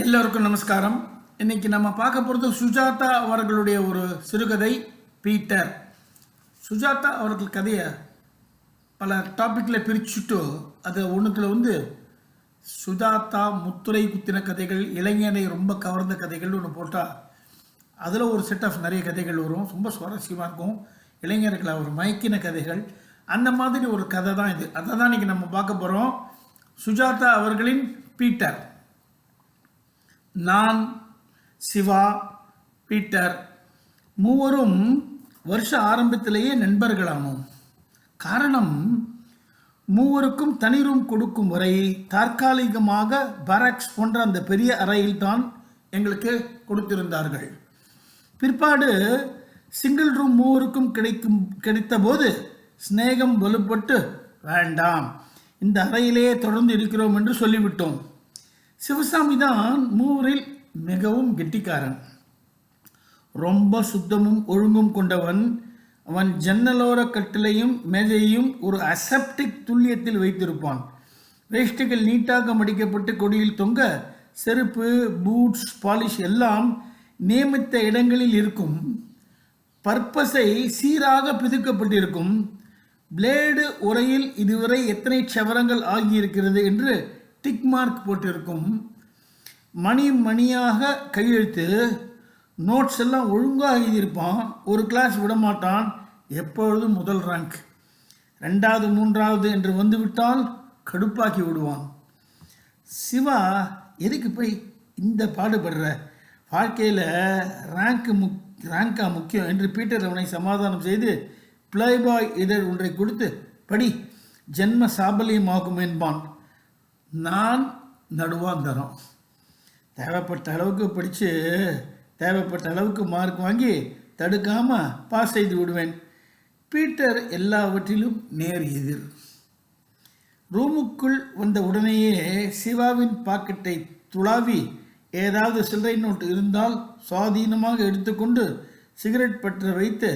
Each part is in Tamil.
எல்லோருக்கும் நமஸ்காரம். இன்னைக்கு நம்ம பார்க்க போகிறது சுஜாதா அவர்களுடைய ஒரு சிறுகதை பீட்டர். சுஜாதா அவர்கள் கதையை பல டாப்பிக்கில் பிரிச்சுட்டு அது ஒன்றுத்தில் வந்து சுஜாதா முத்துரை குத்தின கதைகள் இளைஞனை ரொம்ப கவர்ந்த கதைகள்னு ஒன்று போட்டால் அதில் ஒரு செட் ஆஃப் நிறைய கதைகள் வரும். ரொம்ப சுவாரஸ்யமாக இருக்கும். இளைஞர்களை அவர் மயக்கின கதைகள். அந்த மாதிரி ஒரு கதை தான் இது. அதை தான் இன்றைக்கி நம்ம பார்க்க போகிறோம் சுஜாதா அவர்களின் பீட்டர். நான் சிவா பீட்டர் மூவரும் வருஷ ஆரம்பத்திலேயே நண்பர்களானோம். காரணம் மூவருக்கும் தனி ரூம் கொடுக்கும் வரை தற்காலிகமாக பராக்ஸ் போன்ற அந்த பெரிய அறையில்தான் எங்களுக்கு கொடுத்திருந்தார்கள். பிற்பாடு சிங்கிள் ரூம் மூவருக்கும் கிடைக்கும் கிடைத்தபோது சிநேகம் வலுப்பட்டு வேண்டாம் இந்த அறையிலேயே தொடர்ந்து இருக்கிறோம் என்று சொல்லிவிட்டோம். சிவசாமி தான் மூவரில் மிகவும் கெட்டிக்காரன். ரொம்ப சுத்தமும் ஒழுங்கும் கொண்டவன். அவன் ஜன்னலோர கட்டிலையும் மேஜையும் ஒரு அசெப்டிக் துல்லியத்தில் வைத்திருப்பான். வேஷ்டிகள் நீட்டாக மடிக்கப்பட்டு கொடியில் தொங்க செருப்பு பூட்ஸ் பாலிஷ் எல்லாம் நியமித்த இடங்களில் இருக்கும். பர்பஸை சீராக பிதுக்கப்பட்டிருக்கும். பிளேடு உரையில் இதுவரை எத்தனை சவரங்கள் ஆகியிருக்கிறது என்று டிக் மார்க் போட்டிருக்கும். மணி மணியாக கையெழுத்து நோட்ஸ் எல்லாம் ஒழுங்காக எழுதியிருப்பான் ஒரு கிளாஸ் விட மாட்டான் எப்பொழுதும் முதல் ரேங்க் ரெண்டாவது மூன்றாவது என்று வந்துவிட்டால் கடுப்பாக்கி விடுவான். சிவா எதுக்கு போய் இந்த பாடுபடுற? வாழ்க்கையில் ரேங்க்கு முக் ரேங்கா முக்கியம் என்று பீட்டர் அவனை சமாதானம் செய்து பிளேபாய் இதழ் ஒன்றை கொடுத்து படி ஜென்ம சாபல்யமாகும் என்பான். நான் நடுவாந்தரம். தேவைப்பட்ட அளவுக்கு படித்து தேவைப்பட்ட அளவுக்கு மார்க் வாங்கி தடுக்காமல் பாஸ் செய்து விடுவேன். பீட்டர் எல்லாவற்றிலும் நேர் எதிர். ரூமுக்குள் வந்த உடனேயே சிவாவின் பாக்கெட்டை துளாவி ஏதாவது சில்லறை நோட்டு இருந்தால் சுவாதீனமாக எடுத்துக்கொண்டு சிகரெட் பற்ற வைத்து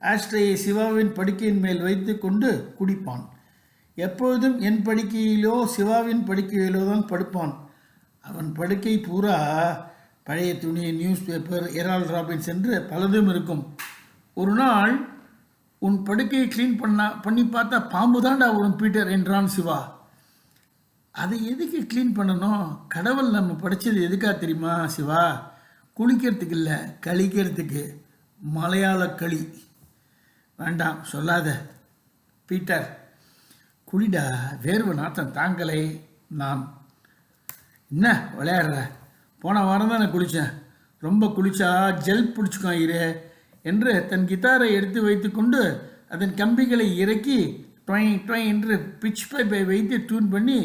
ஆஸ்ட்ரையை சிவாவின் படுக்கையின் மேல் வைத்து கொண்டு குடிப்பான். எப்பொழுதும் என் படுக்கையிலோ சிவாவின் படுக்கையிலோ தான் படுப்பான். அவன் படுக்கை பூரா பழைய துணி நியூஸ் பேப்பர் எரால் ராபின்ஸ் என்று பலதும் இருக்கும். ஒரு நாள் உன் படுக்கையை க்ளீன் பண்ண பண்ணி பார்த்தா பாம்பு தான்டா வரும் பீட்டர் என்றான் சிவா. அதை எதுக்கு க்ளீன் பண்ணணும்? கடவுள் நம்ம படித்தது எதுக்காக தெரியுமா சிவா? குளிக்கிறதுக்கு இல்லை கழிக்கிறதுக்கு. மலையாள களி. வேண்டாம் சொல்லாத. பீட்டர் குடிடா வேர்வு நாத்தம் தாங்கலை நான். என்ன விளையாடுற? போன வாரம் தான் நான் குளித்தேன் ரொம்ப குளிச்சா ஜெல் பிடிச்சிக்கும் இரு என்று தன் கிட்டாரை எடுத்து வைத்துக்கொண்டு அதன் கம்பிகளை இறக்கி டொய் டொய் என்று பிச் பைப்பை வைத்து டியூன் பண்ணி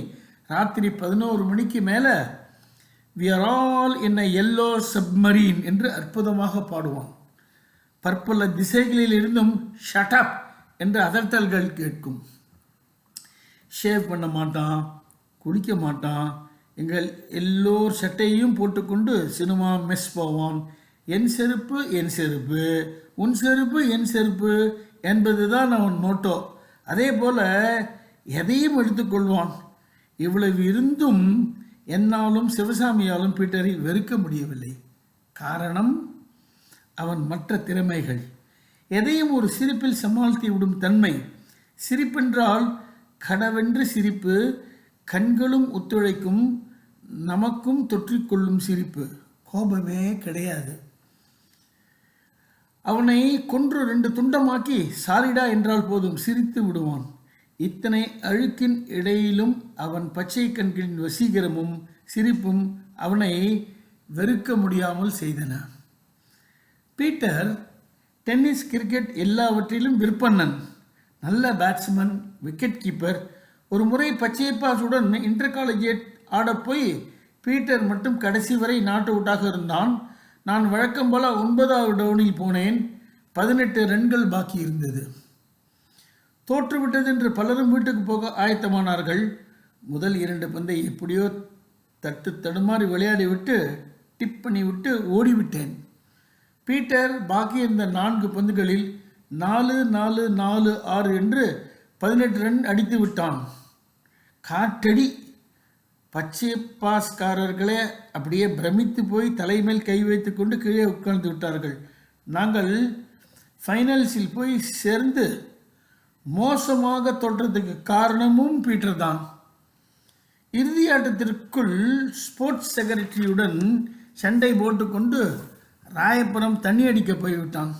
ராத்திரி பதினோரு மணிக்கு மேலே we are all in a yellow submarine என்று அற்புதமாக பாடுவான். பற்பல திசைகளில் இருந்தும் ஷட்டப் என்று அதட்டல்கள் கேட்கும். ஷேவ் பண்ண மாட்டான் குளிக்க மாட்டான். எங்கள் எல்லோர் சட்டையையும் போட்டுக்கொண்டு சினிமா மெஸ் போவான். என் செருப்பு என் செருப்பு. உன் செருப்பு என் செருப்பு என்பது தான் அவன் மோட்டோ அதே போல் எதையும் எடுத்துக்கொள்வான் இவ்வளவு இருந்தும் என்னாலும் சிவசாமியாலும் பீட்டரை வெறுக்க முடியவில்லை. காரணம் அவன் மற்ற திறமைகள். எதையும் ஒரு சிரிப்பில் சமாளித்து விடும் தன்மை. சிரிப்பென்றால் கடவென்று சிரிப்பு கண்களும் ஒத்துழைக்கும் நமக்கும் தொற்றிக்கொள்ளும் சிரிப்பு. கோபமே கிடையாது. அவனை கொன்று ரெண்டு துண்டமாக்கி சாரிடா என்றால் போதும் சிரித்து விடுவான். இத்தனை அழுக்கின் இடையிலும் அவன் பச்சை கண்களின் வசீகரமும் சிரிப்பும் அவனை வெறுக்க முடியாமல் செய்தன. பீட்டர் டென்னிஸ் கிரிக்கெட் எல்லாவற்றிலும் விற்பனன் நல்ல பேட்ஸ்மேன் விக்கெட் கீப்பர் ஒரு முறை பச்சையப்பாசுடன் இன்டர் காலேஜியேட் ஆடப் போய் பீட்டர் மட்டும் கடைசி வரை நாட் அவுட்டாக இருந்தான். நான் வழக்கம் போல ஒன்பதாவது டவுனில் போனேன். பதினெட்டு ரன்கள் பாக்கி இருந்தது. தோற்றுவிட்டது என்று பலரும் வீட்டுக்கு போக ஆயத்தமானார்கள். முதல் இரண்டு பந்தை எப்படியோ தட்டு தடுமாறி விளையாடி விட்டு டிப் பண்ணி விட்டு ஓடிவிட்டேன். பீட்டர் பாக்கி இருந்த நான்கு பந்துகளில் நாலு நாலு நாலு ஆறு என்று பதினெட்டு ரன் அடித்து விட்டான். காற்றடி பச்சை பாஸ்காரர்களே அப்படியே பிரமித்து போய் தலைமேல் கை வைத்து கொண்டு கீழே உட்கார்ந்து விட்டார்கள். நாங்கள் ஃபைனல்ஸில் போய் சேர்ந்து மோசமாக தோற்றதுக்கு காரணமும் பீட்டர் தான். இறுதி ஆட்டத்திற்குள் ஸ்போர்ட்ஸ் செக்ரட்டரியுடன் சண்டை போட்டுக்கொண்டு ராயபுரம் தண்ணி அடிக்க போய்விட்டான்.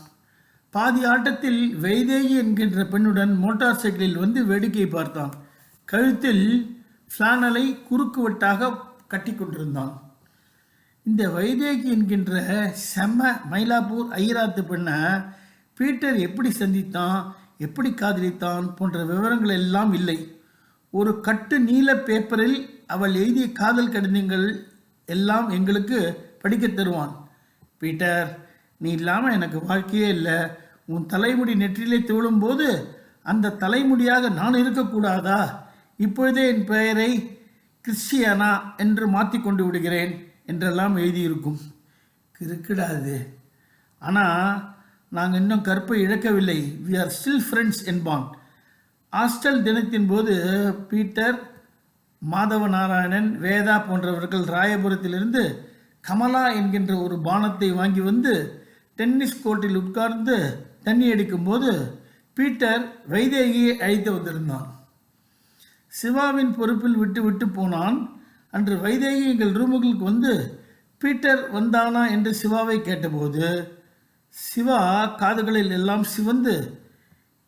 பாதி ஆட்டத்தில் வைதேகி என்கின்ற பெண்ணுடன் மோட்டார் சைக்கிளில் வந்து வேடிக்கை பார்த்தான். கழுத்தில் ஃப்ளானலை குறுக்குவட்டாக கட்டி கொண்டிருந்தான் இந்த வைதேகி என்கின்ற செம்ம மயிலாப்பூர் ஐராத்து பெண்ணை பீட்டர் எப்படி சந்தித்தான் எப்படி காதலித்தான் போன்ற விவரங்கள் எல்லாம் இல்லை. ஒரு கட்டு நீல பேப்பரில் அவள் எழுதிய காதல் கடிதங்கள் எல்லாம் எங்களுக்கு படிக்கத் தருவான். பீட்டர் நீ இல்லாமல் எனக்கு வாழ்க்கையே இல்லை. உன் தலைமுடி நெற்றிலே தோழும்போது அந்த தலைமுடியாக நான் இருக்கக்கூடாதா? இப்பொழுதே என் பெயரை கிறிஸ்டியானா என்று மாற்றி கொண்டு விடுகிறேன் என்றெல்லாம் எழுதியிருக்கும். கிறுக்கிடாது. ஆனால் நாங்கள் இன்னும் கற்பை இழக்கவில்லை. வி ஆர் ஸ்டில் ஃப்ரெண்ட்ஸ் என்பான். ஹாஸ்டல் தினத்தின் போது பீட்டர் மாதவ நாராயணன் வேதா போன்றவர்கள் ராயபுரத்திலிருந்து கமலா என்கின்ற ஒரு பானத்தை வாங்கி வந்து டென்னிஸ் கோர்ட்டில் உட்கார்ந்து தண்ணி அடிக்கும்போது பீட்டர் வைதேகியை அழைத்து வந்திருந்தான். சிவாவின் பொறுப்பில் விட்டு விட்டு போனான். அன்று வைதேகி எங்கள் ரூமுகளுக்கு வந்து பீட்டர் வந்தானா? என்று சிவாவை கேட்டபோது சிவா காதுகளில் எல்லாம் சிவந்து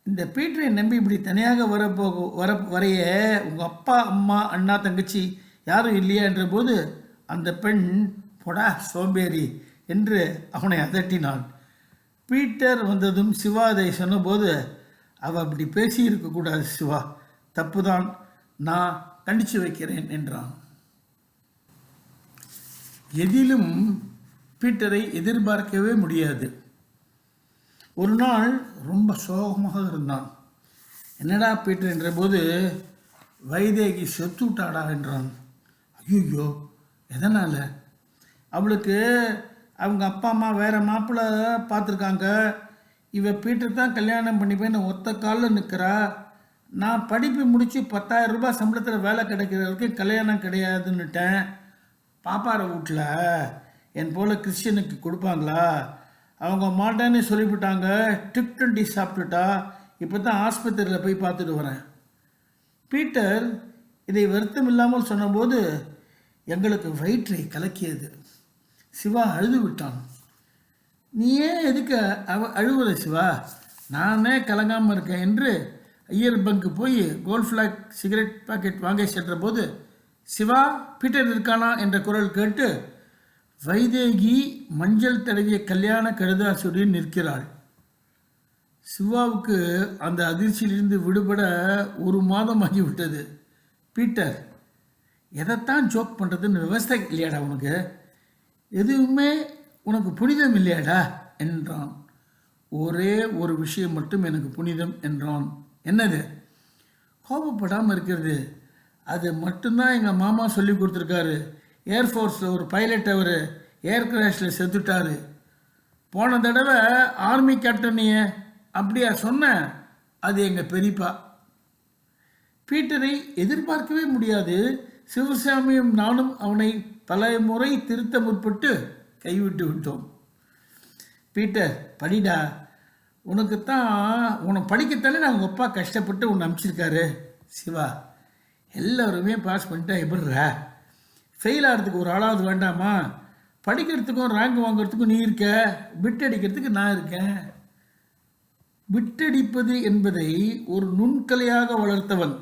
இந்த பீட்டரை நம்பி இப்படி தனியாக வரப்போக வர வரைய உங்கள் அப்பா அம்மா அண்ணா தங்கச்சி யாரும் இல்லையா? என்ற போது அந்த பெண் பொடா சோம்பேறி. என்று அவனை அதட்டினான். பீட்டர் வந்ததும் சிவா அதை சொன்னபோது அவள் அப்படி பேசி இருக்கக்கூடாது சிவா. தப்புதான். நான் கண்டித்து வைக்கிறேன் என்றான். எதிலும் பீட்டரை எதிர்பார்க்கவே முடியாது. ஒரு நாள் ரொம்ப சோகமாக இருந்தான். என்னடா பீட்டர் என்றபோது வைதேகி செத்து விட்டாடா என்றான். ஐயோ எதனால்? அவளுக்கு அவங்க அப்பா அம்மா வேறு மாப்பிள்ளை பார்த்துருக்காங்க. இவ பீட்டர் தான் கல்யாணம் பண்ணிப்பேன்னு ஒத்த காலில் நிற்கிறா நான் படிப்பு முடித்து பத்தாயிரம் ரூபாய் சம்பளத்தில் வேலை கிடைக்கிற வரைக்கும் கல்யாணம் கிடையாதுன்னுட்டேன். பாப்பார வீட்டில் என் போல் கிறிஸ்டியனுக்கு கொடுப்பாங்களா? அவங்க மாட்டேன்னு சொல்லிவிட்டாங்க. டிப் டுவெண்ட்டி சாப்பிட்டுட்டா. இப்போ தான் ஆஸ்பத்திரியில் போய் பார்த்துட்டு வரேன். பீட்டர் இதை வருத்தம் இல்லாமல் சொன்னபோது எங்களுக்கு வயிற்றை கலக்கியது. சிவா அழுது விட்டான் நீ ஏன் எதுக்கு அவ அழுவத சிவா? நானே கலங்காமல் இருக்கேன் என்று ஐயர் பங்கு போய் கோல்ட் ஃப்ளாக் சிகரெட் பாக்கெட் வாங்க சென்ற போது சிவா பீட்டர் இருக்கானா? என்ற குரல் கேட்டு வைதேகி மஞ்சள் தடவிய கல்யாண கடுதாசுடன் நிற்கிறாள். சிவாவுக்கு அந்த அதிர்ச்சியிலிருந்து விடுபட ஒரு மாதம் ஆகிவிட்டது பீட்டர் எதைத்தான் ஜோக் பண்ணுறதுன்னு விவசாய இல்லையாடா உனக்கு? எதுவுமே உனக்கு புனிதம் இல்லையாடா? என்றான். ஒரே ஒரு விஷயம் மட்டும் எனக்கு புனிதம் என்றான். என்னது? கோபப்படாமல் இருக்கிறது. அது மட்டும்தான் எங்கள் மாமா சொல்லி கொடுத்துருக்காரு. ஏர்ஃபோர்ஸில் ஒரு பைலட் அவர் ஏர் கிராஷில் செத்துட்டாரு. போன தடவை ஆர்மி கேப்டனைய அப்படியா சொன்ன? அது எங்கள் பெரியப்பா. பீட்டரை எதிர்பார்க்கவே முடியாது. சிவசாமியும் நானும் அவனை தலைமுறை திருத்த முற்பட்டு கைவிட்டு விட்டோம். பீட்டர் படிடா உனக்குத்தான் உன்னை படிக்கத்தானே நான் உங்கள் அப்பா கஷ்டப்பட்டு உன்னை அனுப்பிச்சிருக்காரு. சிவா எல்லோருமே பாஸ் பண்ணிட்டா எப்படிற ஃபெயில் ஆகிறதுக்கு ஒரு ஆளாவது வேண்டாமா? படிக்கிறதுக்கும் ரேங்க் வாங்குறதுக்கும் நீ இருக்க? பிட் அடிக்கிறதுக்கு நான் இருக்கேன். விட்டடிப்பது என்பதை ஒரு நுண்கலையாக வளர்த்தவன்.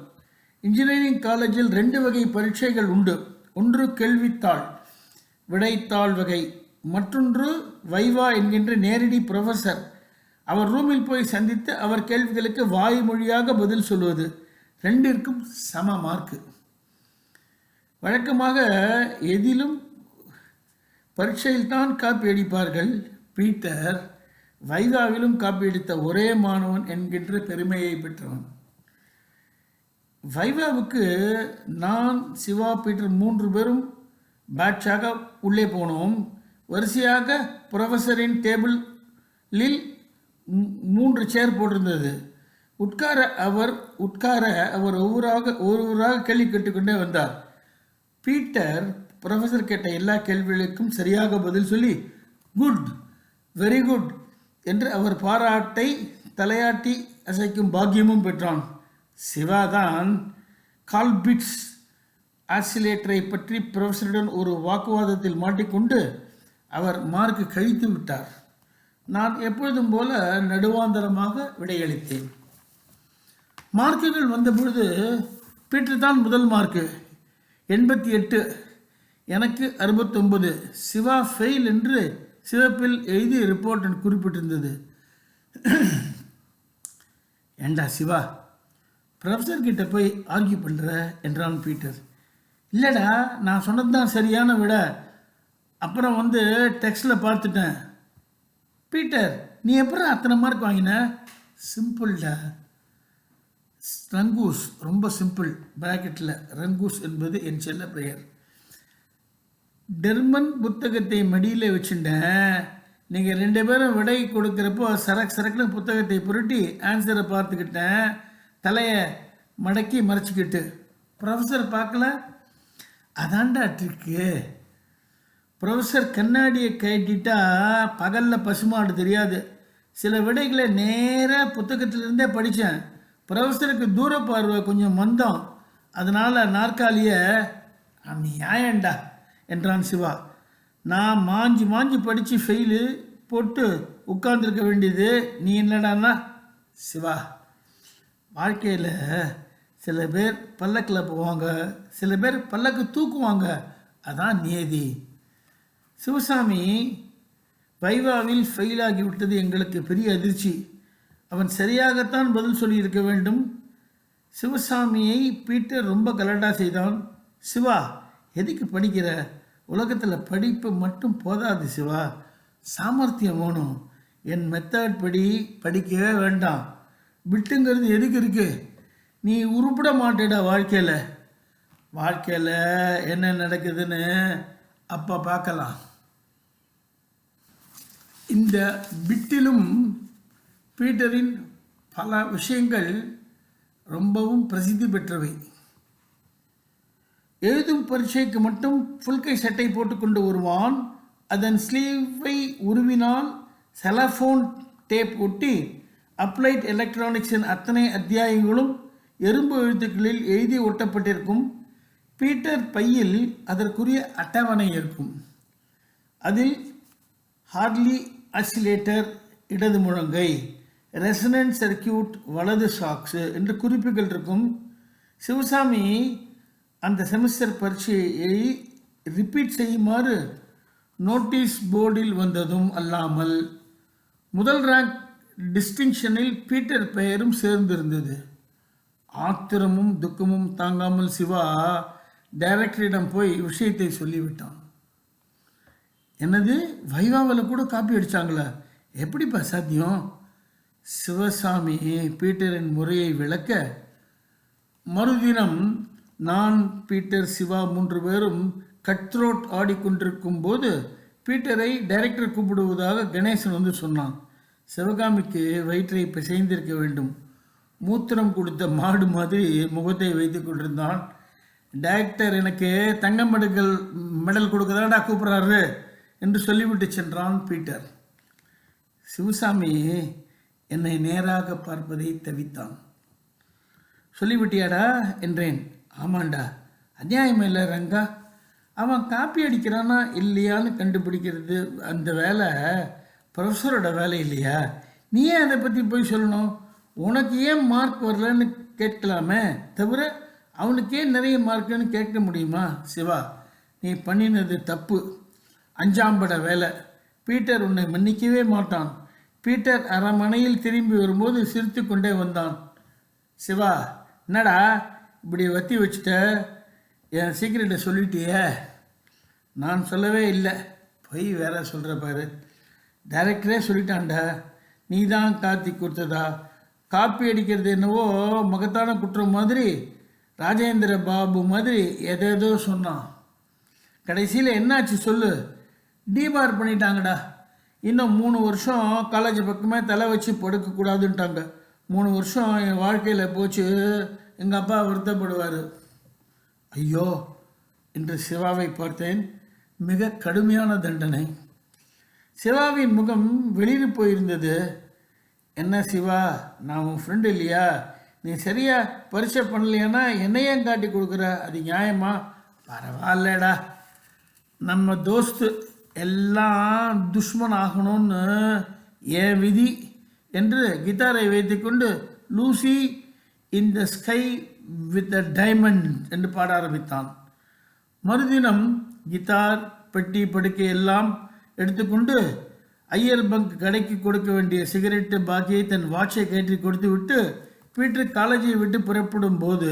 இன்ஜினியரிங் காலேஜில் ரெண்டு வகை பரீட்சைகள் உண்டு. ஒன்று கேள்வித்தாள் விடைத்தாள் வகை. மற்றொன்று வைவா என்கின்ற நேரடி ப்ரொஃபஸர் அவர் ரூமில் போய் சந்தித்து அவர் கேள்விகளுக்கு வாய்மொழியாக பதில் சொல்வது ரெண்டிற்கும் சம மார்க்கு வழக்கமாக எதிலும் பரீட்சையில் தான் காப்பி அடிப்பார்கள். பீட்டர் வைவாவிலும் காப்பி அடித்த ஒரே மாணவன் என்கின்ற பெருமையை பெற்றவன். வைவாவுக்கு நான் சிவா பீட்டர் மூன்று பேரும் பேட்சாக உள்ளே போனோம். வரிசையாக ப்ரொஃபஸரின் டேபிளில் மூன்று சேர் போட்டிருந்தது. உட்கார அவர் உட்கார அவர் ஒவ்வொருவராக ஒவ்வொருவராக கேள்வி கேட்டுக்கொண்டே வந்தார். பீட்டர் ப்ரொஃபஸர் கேட்ட எல்லா கேள்விகளுக்கும் சரியாக பதில் சொல்லி குட் வெரி குட் என்று அவர் பாராட்டை தலையாட்டி அசைக்கும் பாக்கியமும் பெற்றான். சிவா தான் கால்பிட்ஸ் ஆசிலேட்டரை பற்றி ப்ரொஃபஸருடன் ஒரு வாக்குவாதத்தில் மாட்டிக்கொண்டு அவர் மார்க்கு கழித்து விட்டார். நான் எப்பொழுதும் போல நடுவாந்தரமாக விடையளித்தேன். மார்க்குகள் வந்தபொழுது பீட்டர் தான் முதல் மார்க்கு. எண்பத்தி எட்டு எனக்கு அறுபத்தொன்பது. சிவா ஃபெயில் என்று சிவப்பில் எழுதி ரிப்போர்ட் குறிப்பிட்டிருந்தது. ஏண்டா சிவா? ப்ரொஃபஸர் கிட்ட போய் ஆர்கியூ பண்ணுற என்றான் பீட்டர். இல்லைடா நான் சொன்னது தான் சரியான விட. அப்புறம் வந்து டெக்ஸ்டில் பார்த்துட்டேன். பீட்டர் நீ எப்படி அத்தனை மார்க் வாங்கின? சிம்பிள்டா ரங்கூஸ் ரொம்ப சிம்பிள் பிராக்கெட்டில் ரங்கூஸ் என்பது என் செல்ல பெயர். டெர்மன் புத்தகத்தை மடியில் வச்சுட்டேன். நீங்கள் ரெண்டு பேரும் விடை கொடுக்குறப்போ சரக்கு சரக்குன்னு புத்தகத்தை புரட்டி ஆன்சரை பார்த்துக்கிட்டேன். தலையை மடக்கி மறைச்சிக்கிட்டு. ப்ரொஃபஸர் பார்க்கல. அதான்டா ட்ரிக்கு ப்ரொஃபஸர் கண்ணாடியை கட்டிட்டா பகலில் பசுமாடு தெரியாது. சில விடைகளை நேராக புத்தகத்திலிருந்தே படித்தேன் ப்ரொஃபஸருக்கு தூர பார்வை கொஞ்சம் மந்தம். அதனால் நாற்காலியை நியாயண்டா என்றான் சிவா. நான் மாஞ்சி மாஞ்சி படித்து ஃபெயிலு போட்டு உட்கார்ந்துருக்க வேண்டியது நீ என்னடான்னா சிவா. வாழ்க்கையில் சில பேர் பல்லக்கில் போவாங்க சில பேர் பல்லக்கு தூக்குவாங்க. அதான் நியதி. சிவசாமி வைவாவில் ஃபெயில் ஆகிவிட்டது எங்களுக்கு பெரிய அதிர்ச்சி. அவன் சரியாகத்தான் பதில் சொல்லியிருக்க வேண்டும். சிவசாமியை பீட்டர் ரொம்ப கலண்டா செய்தான். சிவா எதுக்கு படிக்கிற? உலகத்தில் படிப்பு மட்டும் போதாது சிவா. சாமர்த்தியம் வேணும். என் மெத்தட் படி படிக்கவே வேண்டாம். விட்டுங்கிறது எதுக்கு இருக்கு? நீ உருப்பிட மாட்டேடா வாழ்க்கையில். வாழ்க்கையில் என்ன நடக்குதுன்னு அப்போ பார்க்கலாம். இந்த பிட்டிலும் பீட்டரின் பல விஷயங்கள் ரொம்பவும் பிரசித்தி பெற்றவை. எழுதும் பரீட்சைக்கு மட்டும் ஃபுல்கை சட்டை போட்டுக்கொண்டு வருவான். அதன் ஸ்லீவை உருவினால் செலஃபோன் டேப் ஒட்டி அப்ளைட் எலக்ட்ரானிக்ஸின் அத்தனை அத்தியாயங்களும் எறும்பு எழுத்துக்களில் எழுதி ஒட்டப்பட்டிருக்கும். பீட்டர் பையில் அதற்குரிய அட்டவணை இருக்கும். அதில் ஹார்ட்லி ஆசிலேட்டர் இடது முழங்கை ரெசனன்ட் சர்க்கியூட் வலது சாக்ஸு என்று குறிப்புகள் இருக்கும். சிவசாமி அந்த செமஸ்டர் பரீட்சையை ரிப்பீட் செய்யுமாறு நோட்டீஸ் போர்டில் வந்ததும் அல்லாமல் முதல் ரேங்க் டிஸ்டிங்ஷனில் பீட்டர் பெயரும் சேர்ந்திருந்தது. ஆத்திரமும் துக்கமும் தாங்காமல் சிவா டைரக்டரிடம் போய் விஷயத்தை சொல்லிவிட்டான். என்னது? வைவாவில் கூட காப்பி அடித்தாங்களா எப்படிப்பா சாத்தியம்? சிவசாமி பீட்டரின் முறையை விளக்க மறுதினம் நான் பீட்டர் சிவா மூன்று பேரும் கட்ரோட் ஆடிக்கொண்டிருக்கும் போது பீட்டரை டைரக்டர் கூப்பிடுவதாக கணேசன் வந்து சொன்னான். சிவகாமிக்கு வயிற்றை பிசைந்திருக்க வேண்டும். மூத்திரம் கொடுத்த மாடு மாதிரி முகத்தை வைத்து கொண்டிருந்தான். டைரக்டர் எனக்கு தங்க மெடல் மெடல் கொடுக்கதாடா கூப்பிட்றாரு என்று சொல்லிவிட்டு சென்றான் பீட்டர். சிவசாமி என்னை நேராக பார்ப்பதை தவித்தான். சொல்லிவிட்டியாடா என்றேன். ஆமாண்டா அநியாயம் இல்லை ரங்கா. அவன் காப்பி அடிக்கிறானா இல்லையான்னு கண்டுபிடிக்கிறது அந்த வேலை ப்ரொஃபஸரோட வேலை இல்லையா நீ ஏன் அதை பற்றி போய் சொல்லணும்? உனக்கு ஏன் மார்க் வரலன்னு கேட்கலாமே தவிர அவனுக்கே நிறைய மார்க்குன்னு கேட்க முடியுமா? சிவா நீ பண்ணினது தப்பு. அஞ்சாம்பட வேலை. பீட்டர் உன்னை மன்னிக்கவே மாட்டான். பீட்டர் அரமனையில் திரும்பி வரும்போது சிரித்து கொண்டே வந்தான். சிவா என்னடா இப்படி வத்தி வச்சுட்ட? என் சீக்கிரட்டை சொல்லிட்டியே? நான் சொல்லவே இல்லை. பொய் வேற சொல்கிற பாரு. டைரக்டரே சொல்லிட்டான்டா. நீ தான் காத்தி கொடுத்ததா? காப்பி அடிக்கிறது என்னவோ மகத்தான குற்றம் மாதிரி ராஜேந்திர பாபு மாதிரி எதேதோ சொன்னான். கடைசியில் என்னாச்சு சொல்லு? டிபார் பண்ணிட்டாங்கடா. இன்னும் மூணு வருஷம் காலேஜ் பக்கமே தலை வச்சு படுக்கக்கூடாதுன்ட்டாங்க. மூணு வருஷம் என் வாழ்க்கையில் போச்சு. எங்கள் அப்பா வருத்தப்படுவார். ஐயோ என்று சிவாவை பார்த்தேன். மிக கடுமையான தண்டனை. சிவாவின் முகம் வெளியில் போயிருந்தது. என்ன சிவா நான் உன் ஃப்ரெண்டு இல்லையா? நீ சரியா பரிசை பண்ணலையானா? என்னையே காட்டி கொடுக்குற? அது நியாயமா? பரவாயில்லடா. நம்ம தோஸ்து எல்லாம் துஷ்மன் ஆகணும்னு என் விதி? என்று கிட்டாரை வைத்துக்கொண்டு Lucy in the sky with a diamond என்று பாட ஆரம்பித்தான். மறுதினம் கிட்டார் பெட்டி படுக்கை எல்லாம் எடுத்துக்கொண்டு ஐயர் பங்க் கடைக்கு கொடுக்க வேண்டிய சிகரெட்டு பாக்கியை தன் வாட்சை கட்டி கொடுத்து விட்டு பீட்டர் காலேஜை விட்டு புறப்படும் போது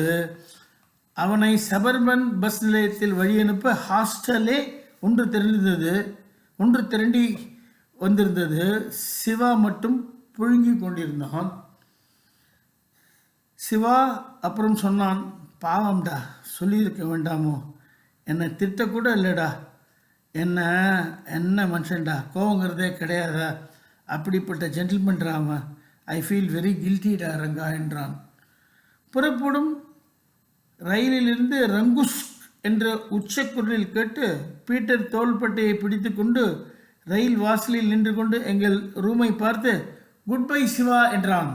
அவனை சபர்மன் பஸ் நிலையத்தில் வழி அனுப்ப ஹாஸ்டலே ஒன்று திரண்டிருந்தது ஒன்று திரண்டி வந்திருந்தது. சிவா மட்டும் புழுங்கி கொண்டிருந்தான். சிவா அப்புறம் சொன்னான் பாவம்டா சொல்லியிருக்க வேண்டாமோ? என்னை திட்டக்கூட இல்லைடா. என்ன என்ன மனுஷன்டா? கோவங்கிறதே கிடையாதா? அப்படிப்பட்ட ஜென்டில்மென்டா அவன். ஐ ஃபீல் வெரி கில்ட்டிடா ரங்கா என்றான். புறப்படும் ரயிலிலிருந்து ரங்குஸ் என்ற உச்சக்குரலில் கேட்டு பீட்டர் தோள்பட்டையை பிடித்துக்கொண்டு ரயில் வாசலில் நின்று கொண்டு எங்கள் ரூமை பார்த்து குட் பை சிவா என்றான்.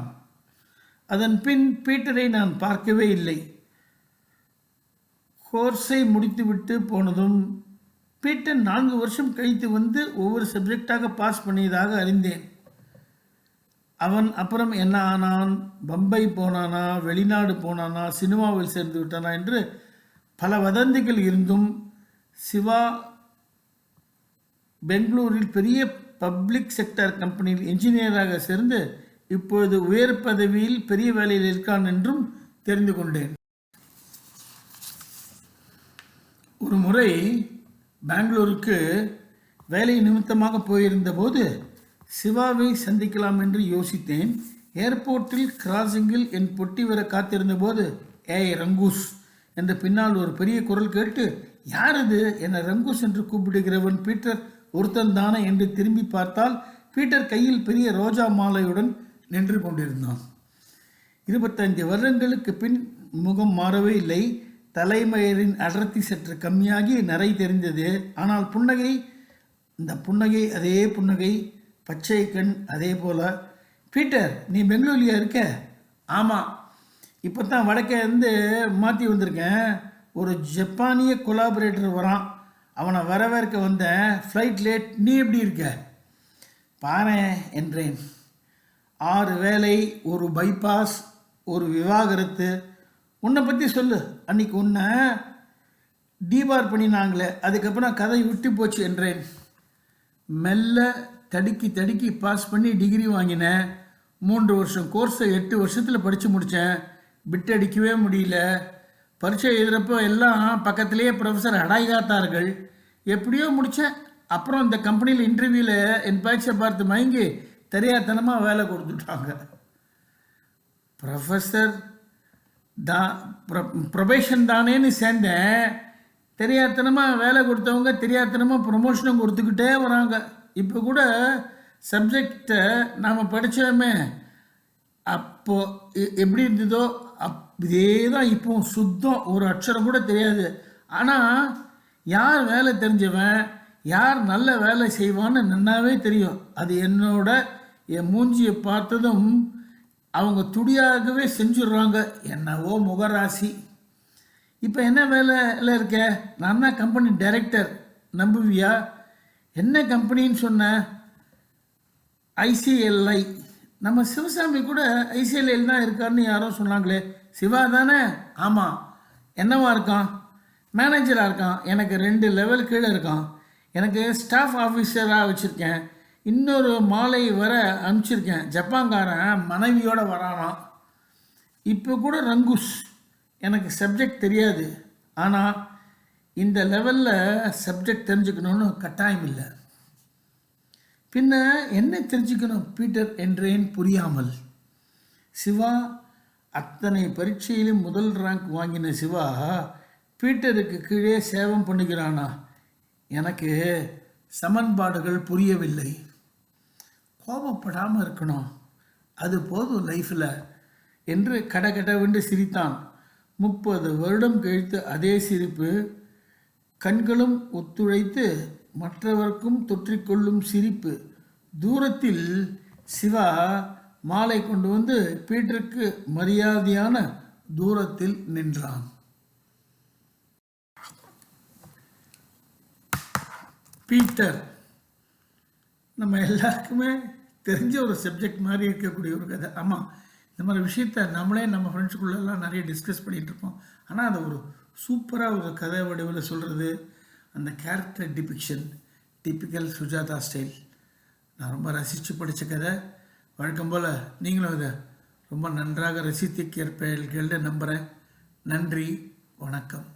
அதன் பின் பீட்டரை நான் பார்க்கவே இல்லை. கோர்ஸை முடித்துவிட்டு போனதும் பீட்டர் நான்கு வருஷம் கழித்து வந்து ஒவ்வொரு சப்ஜெக்டாக பாஸ் பண்ணியதாக அறிந்தேன். அவன் அப்புறம் என்ன ஆனான்? பம்பை போனானா? வெளிநாடு போனானா? சினிமாவில் சேர்ந்து விட்டானா? என்று பல வதந்திகள் இருந்தும் சிவா பெங்களூரில் பெரிய பப்ளிக் செக்டர் கம்பெனியில் என்ஜினியராக சேர்ந்து இப்பொழுது உயர் பதவியில் பெரிய வேலையில் இருக்கான் என்றும் தெரிந்து கொண்டேன். ஒரு முறை பெங்களூருக்கு வேலை நிமித்தமாக போயிருந்த போது சிவாவை சந்திக்கலாம் என்று யோசித்தேன். ஏர்போர்ட்டில் கிராசிங்கில் என் பொட்டி வர காத்திருந்த போது ஏய் ரங்கூஸ் என்று பின்னால் ஒரு பெரிய குரல் கேட்டு யார் இது என்னை ரங்கூஸ் என்று கூப்பிடுகிறவன் பீட்டர் ஒருத்தன் தானே என்று திரும்பி பார்த்தால் பீட்டர் கையில் பெரிய ரோஜா மாலையுடன் நின்று கொண்டிருந்தான். இருபத்தைந்து வருடங்களுக்கு பின் முகம் மாறவே இல்லை. தலைமயிரின் அடர்த்தி சற்று கம்மியாகி நரை தெரிந்தது. ஆனால் புன்னகை இந்த புன்னகை அதே புன்னகை பச்சை கண் அதே போல. பீட்டர் நீ பெங்களூர்லையா இருக்க? ஆமாம் இப்போ தான் வடக்கே இருந்து மாற்றி வந்திருக்கேன். ஒரு ஜப்பானிய கொலாபரேட்டர் வரான். அவனை வரவேற்க வந்தேன் ஃப்ளைட் லேட் நீ எப்படி இருக்க? பாரு என்றேன். ஆறு வேலை ஒரு பைபாஸ் ஒரு விவாகரத்து. உன்னை பற்றி சொல்லு. அன்னைக்கு உன்னை டீபார் பண்ணினாங்களே அதுக்கப்புறம் கதை விட்டு போச்சு என்றேன். மெல்ல தடுக்கி தடுக்கி பாஸ் பண்ணி டிகிரி வாங்கினேன். மூன்று வருஷம் கோர்ஸை எட்டு வருஷத்தில் படித்து முடித்தேன் பிட் அடிக்கவே முடியல. பரீட்சை எழுதுகிறப்போ எல்லாம் பக்கத்திலேயே ப்ரொஃபஸர் அடாய்காத்தார்கள் எப்படியோ முடித்தேன் அப்புறம் இந்த கம்பெனியில் இன்டர்வியூவில் என் பேச்சை பார்த்து மயங்கி தெரியாதனமாக வேலை கொடுத்துட்டாங்க. ப்ரொஃபஸர் தான் ப்ரொபேஷன் தானேன்னு சேர்ந்தேன். தெரியாதனமாக வேலை கொடுத்தவங்க தெரியாதனமாக ப்ரொமோஷனும் கொடுத்துக்கிட்டே வராங்க. இப்போ கூட சப்ஜெக்டை நாம் படித்தோமே அப்போ எப்படி இருந்ததோ அப் இதே தான் இப்போ சுத்தம். ஒரு அக்ஷரம் கூட தெரியாது. ஆனால் யார் வேலை தெரிஞ்சவன் யார் நல்ல வேலை செய்வான்னு நன்னாவே தெரியும். அது என்னோட என் மூஞ்சியை பார்த்ததும் அவங்க துடியாகவே செஞ்சுடுறாங்க. என்னவோ முகராசி. இப்போ என்ன வேலையில் இருக்க? நான் தான் கம்பெனி டைரக்டர் நம்புவியா? என்ன கம்பெனின்னு சொன்ன? ஐசிஎல்ஐ நம்ம சிவசாமி கூட ஐசிஎல்ஐ தான் இருக்காருன்னு யாரோ சொன்னாங்களே. சிவா தானே? ஆமாம் என்னவா இருக்கான்? மேனேஜராக இருக்கான். எனக்கு ரெண்டு லெவல் கீழே இருக்கான். எனக்கு ஸ்டாஃப் ஆஃபீஸராக வச்சுருக்கேன். இன்னொரு மாலை வர அனுப்பிச்சிருக்கேன். ஜப்பான்காரன் மனைவியோடு வரானாம். இப்போ கூட ரங்குஸ். எனக்கு சப்ஜெக்ட் தெரியாது. ஆனால் இந்த லெவலில் சப்ஜெக்ட் தெரிஞ்சுக்கணும்னு கட்டாயம் இல்லை. பின்ன என்ன தெரிஞ்சுக்கணும் பீட்டர் என்றேன் புரியாமல். சிவா அத்தனை பரீட்சையிலும் முதல் ரேங்க் வாங்கின சிவா பீட்டருக்கு கீழே சேவம் பண்ணுகிறானா எனக்கு சமன்பாடுகள் புரியவில்லை. கோபப்படாமல் இருக்கணும். அது போதும் லைஃப்பில் என்று கடகடவென்று சிரித்தான். முப்பது வருடம் கழித்து அதே சிரிப்பு கண்களும் ஒத்துழைத்து மற்றவர்க்கும் தொற்றிக்கொள்ளும் சிரிப்பு. தூரத்தில் சிவா மாலை கொண்டு வந்து பீட்டருக்கு மரியாதையான தூரத்தில் நின்றான். பீட்டர் நம்ம எல்லாருக்குமே தெரிஞ்ச ஒரு சப்ஜெக்ட் மாதிரி இருக்கக்கூடிய ஒரு கதை. ஆமாம் இந்த மாதிரி விஷயத்த நம்மளே நம்ம ஃப்ரெண்ட்ஸுக்குள்ளெல்லாம் நிறைய டிஸ்கஸ் பண்ணிகிட்டு இருப்போம். ஆனால் அதை ஒரு சூப்பராக ஒரு கதை வடிவில் சொல்கிறது அந்த character depiction typical Sujatha style நான் ரொம்ப ரசித்து படித்த கதை. வழக்கம் போல் நீங்களும் இதை ரொம்ப நன்றாக ரசித்து கேட்பீர்கள் நம்புகிறேன் நன்றி வணக்கம்.